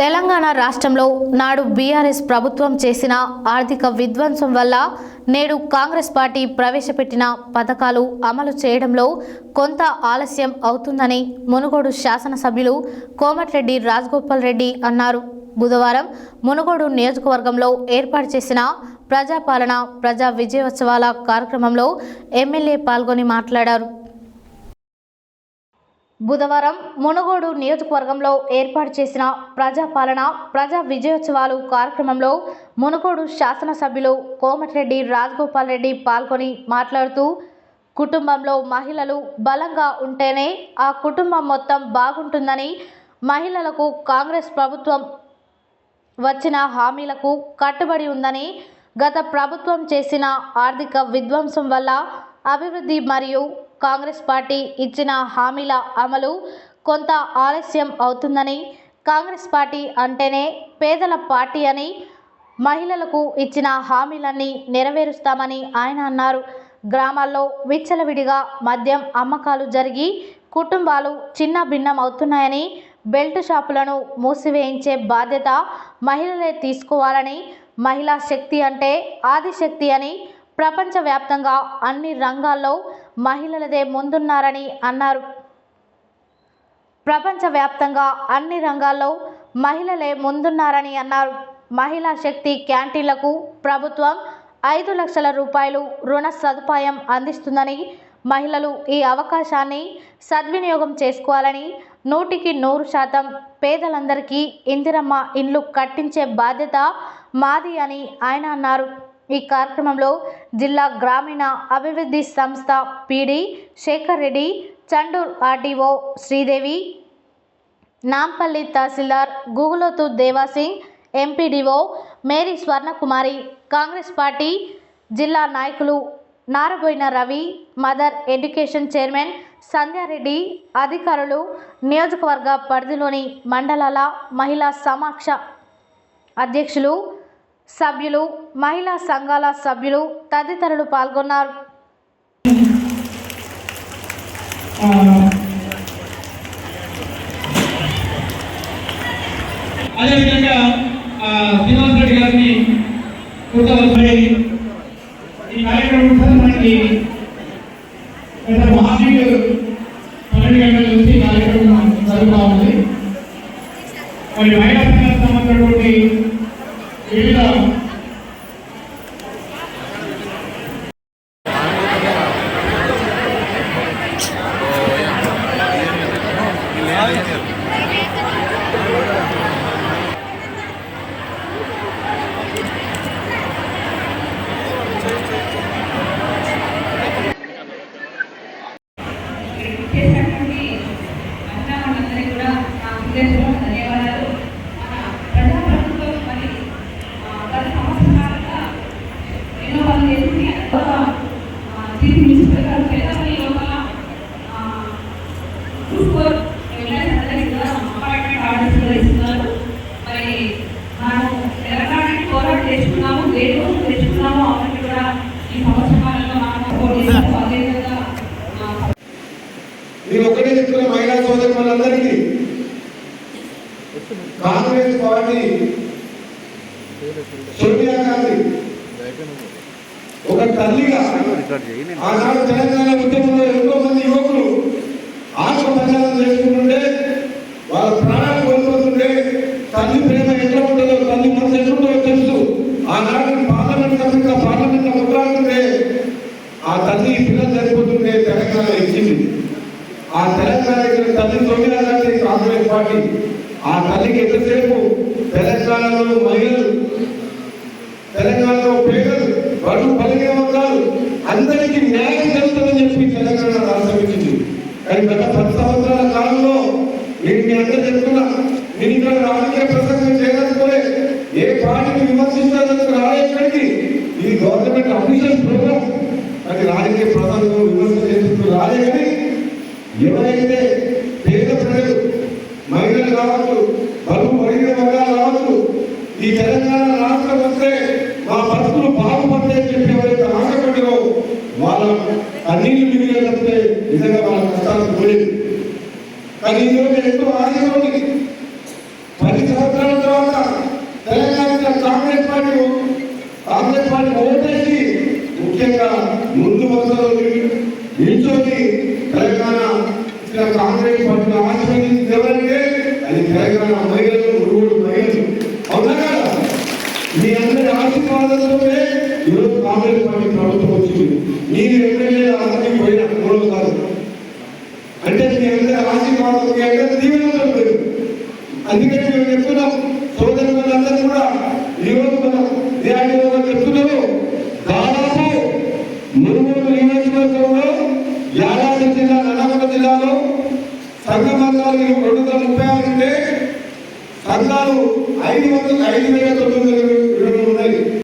తెలంగాణ రాష్ట్రంలో నాడు బీఆర్ఎస్ ప్రభుత్వం చేసిన ఆర్థిక విధ్వంసం వల్ల నేడు కాంగ్రెస్ పార్టీ ప్రవేశపెట్టిన పథకాలు అమలు చేయడంలో కొంత ఆలస్యం అవుతుందని మునుగోడు శాసనసభ్యులు కోమటిరెడ్డి రాజగోపాల్ రెడ్డి అన్నారు. బుధవారం మునుగోడు నియోజకవర్గంలో ఏర్పాటు చేసిన ప్రజాపాలన ప్రజా విజయోత్సవాల కార్యక్రమంలో ఎమ్మెల్యే పాల్గొని మాట్లాడారు. బుధవారం మునుగోడు నియోజకవర్గంలో ఏర్పాటు చేసిన ప్రజాపాలన ప్రజా విజయోత్సవాలు కార్యక్రమంలో మునుగోడు శాసనసభ్యులు కోమటిరెడ్డి రాజగోపాల్ రెడ్డి పాల్గొని మాట్లాడుతూ కుటుంబంలో మహిళలు బలంగా ఉంటేనే ఆ కుటుంబం మొత్తం బాగుంటుందని మహిళలకు కాంగ్రెస్ ప్రభుత్వం వచ్చిన హామీలకు కట్టుబడి ఉందని గత ప్రభుత్వం చేసిన ఆర్థిక విధ్వంసం వల్ల అభివృద్ధి మరియు కాంగ్రెస్ పార్టీ ఇచ్చిన హామీల అమలు కొంత ఆలస్యం అవుతుందని కాంగ్రెస్ పార్టీ అంటేనే పేదల పార్టీ అని మహిళలకు ఇచ్చిన హామీలన్నీ నెరవేరుస్తామని ఆయన అన్నారు. గ్రామాల్లో విచ్చలవిడిగా మద్యం అమ్మకాలు జరిగి కుటుంబాలు చిన్న భిన్నం అవుతున్నాయని బెల్ట్ షాపులను మూసివేయించే బాధ్యత మహిళలే తీసుకోవాలని మహిళా శక్తి అంటే ఆదిశక్తి అని ప్రపంచవ్యాప్తంగా అన్ని రంగాల్లో మహిళలదే ముందున్నారని అన్నారు. ప్రపంచవ్యాప్తంగా అన్ని రంగాల్లో మహిళలే ముందున్నారని అన్నారు. మహిళా శక్తి క్యాంటీన్లకు ప్రభుత్వం ఐదు లక్షల రూపాయలు రుణ సదుపాయం అందిస్తుందని మహిళలు ఈ అవకాశాన్ని సద్వినియోగం చేసుకోవాలని నూటికి నూరు శాతం పేదలందరికీ ఇందిరమ్మ ఇండ్లు కట్టించే బాధ్యత మాది అని ఆయన అన్నారు. ఈ కార్యక్రమంలో జిల్లా గ్రామీణ అభివృద్ధి సంస్థ పీడి శేఖర్ రెడ్డి చండూర్ ఆర్టీఓ శ్రీదేవి నాంపల్లి తహసీల్దార్ Guguloth Devasingh MPDO Mary Swarnakumari Congress party జిల్లా నాయకులు Naraboina Ravi mother education chairman Sandhya Reddy అధికారులు నియోజకవర్గ పరిధిలోని మండలాల మహిళా సమాక్ష అధ్యక్షులు సభ్యులు మహిళా సంఘాల సభ్యులు తదితరులు పాల్గొన్నారు. అదేవిధంగా శ్రీనివాస్ రెడ్డి గారిని ఈ కార్యక్రమం మనకి మార్నింగ్ పన్నెండు గంటల నుంచి కార్యక్రమం జరుగుతూ ఉంది. మరి మహిళా సంఘాలకు సంబంధించినటువంటి விகிதம் మనందరికీ కాంగ్రెస్ పార్టీ సోనియా గాంధీ ఒక తల్లిగా ఆనాడు తెలంగాణ ఉద్యమంలో ఎంతో మంది యువకులు ఆత్మ ప్రచారం చేసుకుంటుంటే వాళ్ళ ప్రాణాలు కోల్పోతుంటే తల్లి ప్రేమ ఎట్లా ఉంటుందో తల్లి మనసు ఎట్లుంటుందో తెలుసు. ఆనాడు ఆ తెలంగాణ ఇచ్చిన తల్లి సోనియా కాంగ్రెస్ పార్టీ. ఆ తల్లికి ఎంతసేపు? తెలంగాణలో మహిళలు తెలంగాణలో పేదలు వాళ్ళు బలిగిన ఉన్నారు అందరికీ న్యాయం జరుగుతుందని చెప్పి తెలంగాణ రాష్ట్రం ఇచ్చింది. కానీ గత పది సంవత్సరాల కాలంలో నేను మీ అందరూ చెప్తున్నా నేను ఇక్కడ రాజకీయ ప్రసంగం చేయదలుచుకోలే ఏ పార్టీని విమర్శించడానికి రాలే ఇక్కడికి ఇది గవర్నమెంట్ అఫీషియల్ ప్రోగ్రామ్. అది రాజకీయ ప్రసంగం విమర్శ చేసేందుకు రాలే కానీ ఎవరైతే పేద ప్రజలు మహిళలు కావచ్చు బలు మరిగిన వర్గాలు కావచ్చు ఈ తెలంగాణ రాష్ట్రం వస్తే మా బతుకులు బాగుపడతాయని చెప్పి ఎవరైతే ఆశపడ్డారో వాళ్ళ అన్నిళ్ళు మిగిలిన నిజంగా వాళ్ళ కష్టాలు పోలేదు. కానీ ఈరోజు ఎంతో ఆశగా ఉంది పది సంవత్సరాల తర్వాత Telangana Congress party Congress party ఓటేసి ముఖ్యంగా ముందు వరుసలో నిల్చొని తెలంగాణ ఇక్కడ కాంగ్రెస్ పార్టీని ఆశీర్వదించింది ఎవరంటే? అది తెలంగాణ మహిళలు మురుగుడు మహిళలు. అవునా కదా? మీ అందరి ఆశీర్వాదంతోనే ఈరోజు కాంగ్రెస్ పార్టీ ప్రభుత్వం వచ్చింది. మీరు ఎమ్మెల్యే అందరికీ పోయిన మూడో అంటే మీ అందరి ఆశీర్వాదం దీవెనతో అందుకని